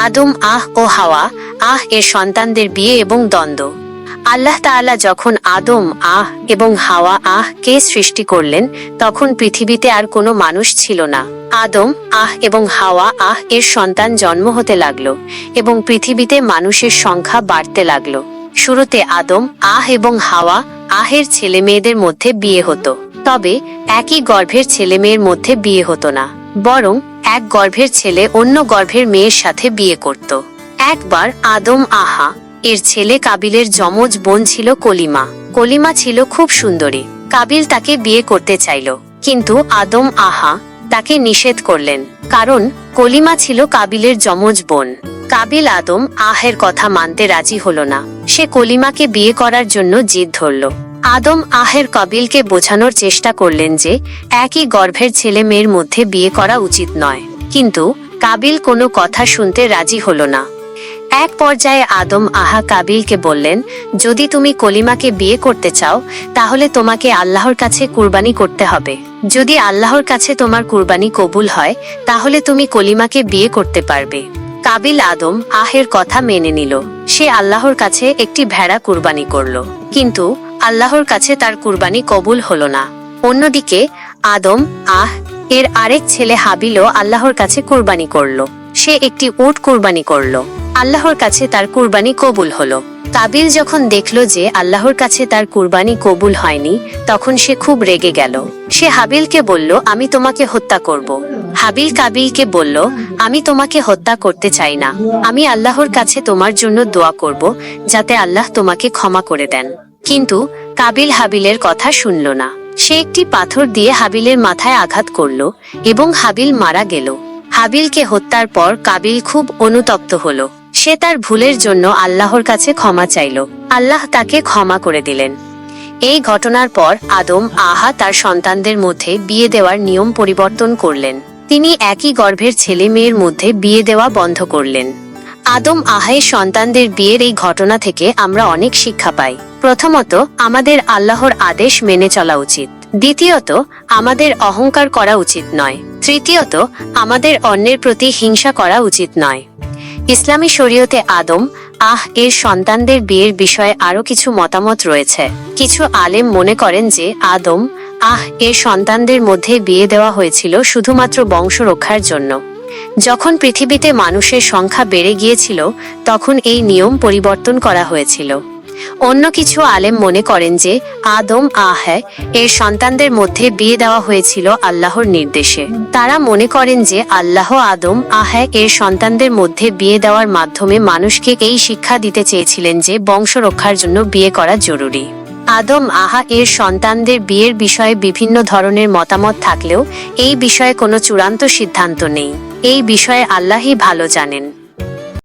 আদম, আহ ও হাওয়া, আহ এর সন্তানদের বিয়ে এবং দ্বন্দ্ব। আল্লাহ তাআলা যখন আদম, আহ এবং হাওয়া আহ কে সৃষ্টি করলেন, তখন পৃথিবীতে আর কোনো মানুষ ছিল না। আদম, আহ এবং হাওয়া, আহ এর সন্তান জন্ম হতে লাগল এবং পৃথিবীতে মানুষের সংখ্যা বাড়তে লাগল। শুরুতে আদম, আহ এবং হাওয়া, আহের ছেলে মেয়েদের মধ্যে বিয়ে হতো। তবে একই গর্ভের ছেলে মেয়ের মধ্যে বিয়ে হতো না। বরং এক গর্ভের ছেলে অন্য গর্ভের মেয়ের সাথে বিয়ে করত। একবার আদম আহা, এর ছেলে কাবিলের যমজ বোন ছিল কলিমা। কলিমা ছিল খুব সুন্দরী। কাবিল তাকে বিয়ে করতে চাইল, কিন্তু আদম আহা তাকে নিষেধ করলেন, কারণ কলিমা ছিল কাবিলের যমজ বোন। কাবিল আদম আহের কথা মানতে রাজি হলো না। সে কলিমাকে বিয়ে করার জন্য জিদ ধরল। আদম আহের কবিলকে বোঝানোর চেষ্টা করলেন যে, একই গর্ভের ছেলে মেয়ের মধ্যে বিয়ে করা উচিত নয়। কিন্তু কাবিল কোনো কথা শুনতে রাজি হল না। এক পর্যায়ে আদম আহা কাবিলকে বললেন, যদি তুমি কলিমাকে বিয়ে করতে চাও, তাহলে তোমাকে আল্লাহর কাছে কুরবানি করতে হবে। যদি আল্লাহর কাছে তোমার কুরবানি কবুল হয়, তাহলে তুমি কলিমাকে বিয়ে করতে পারবে। কাবিল আদম আহের কথা মেনে নিল। সে আল্লাহর কাছে একটি ভেড়া কুরবানি করল। কিন্তু আল্লাহর কাছে তার কুরবানি কবুল হল না। অন্যদিকে, আদম, আহ, এর আরেক ছেলে হাবিলও আল্লাহর কাছে কুরবানি করল। সে একটি উট কুরবানি করল। আল্লাহর কাছে তার কুরবানি কবুল হলো। কাবিল যখন দেখল যে আল্লাহর কাছে তার কুরবানি কবুল হয়নি, তখন সে খুব রেগে গেল। সে হাবিলকে বলল, আমি তোমাকে হত্যা করব। হাবিল কাবিলকে বলল, আমি তোমাকে হত্যা করতে চাই না। আমি আল্লাহর কাছে তোমার জন্য দোয়া করব, যাতে আল্লাহ তোমাকে ক্ষমা করে দেন। কিন্তু কাবিল হাবিলের কথা শুনল না। সে একটি পাথর দিয়ে হাবিলের মাথায় আঘাত করল এবং হাবিল মারা গেল। হাবিলকে হত্যার পর কাবিল খুব অনুতপ্ত হলো। সে তার ভুলের জন্য আল্লাহর কাছে ক্ষমা চাইল। আল্লাহ তাকে ক্ষমা করে দিলেন। এই ঘটনার পর আদম, আহা তার সন্তানদের মধ্যে বিয়ে দেওয়ার নিয়ম পরিবর্তন করলেন। তিনি একই গর্ভের ছেলে মেয়ের মধ্যে বিয়ে দেওয়া বন্ধ করলেন। আদম আহাই সন্তানদের বিয়ের এই ঘটনা থেকে আমরা অনেক শিক্ষা পাই। প্রথমত, আমাদের আল্লাহর আদেশ মেনে চলা উচিত। দ্বিতীয়ত, আমাদের অহংকার করা উচিত নয়। তৃতীয়ত, আমাদের অন্যের প্রতি হিংসা করা উচিত নয়। ইসলামী শরীয়তে আদম, আহ, এর সন্তানদের বিয়ের বিষয়ে আরও কিছু মতামত রয়েছে। কিছু আলেম মনে করেন যে আদম, আহ, এর সন্তানদের মধ্যে বিয়ে দেওয়া হয়েছিল শুধুমাত্র বংশ রক্ষার জন্য। যখন পৃথিবীতে মানুষের সংখ্যা বেড়ে গিয়েছিল, তখন এই নিয়ম পরিবর্তন করা হয়েছিল। অন্য কিছু আলেম মনে করেন যে আদম, আহ এর সন্তানদের মধ্যে বিয়ে দেওয়া হয়েছিল আল্লাহর নির্দেশে। তারা মনে করেন যে আল্লাহ আদম, আহ এর সন্তানদের মধ্যে বিয়ে দেওয়ার মাধ্যমে মানুষকে এই শিক্ষা দিতে চেয়েছিলেন যে বংশ রক্ষার জন্য বিয়ে করা জরুরি। আদম, আহা এর সন্তানদের বিয়ের বিষয়ে বিভিন্ন ধরনের মতামত থাকলেও এই বিষয়ে কোনো চূড়ান্ত সিদ্ধান্ত নেই। এই বিষয়ে আল্লাহই ভালো জানেন।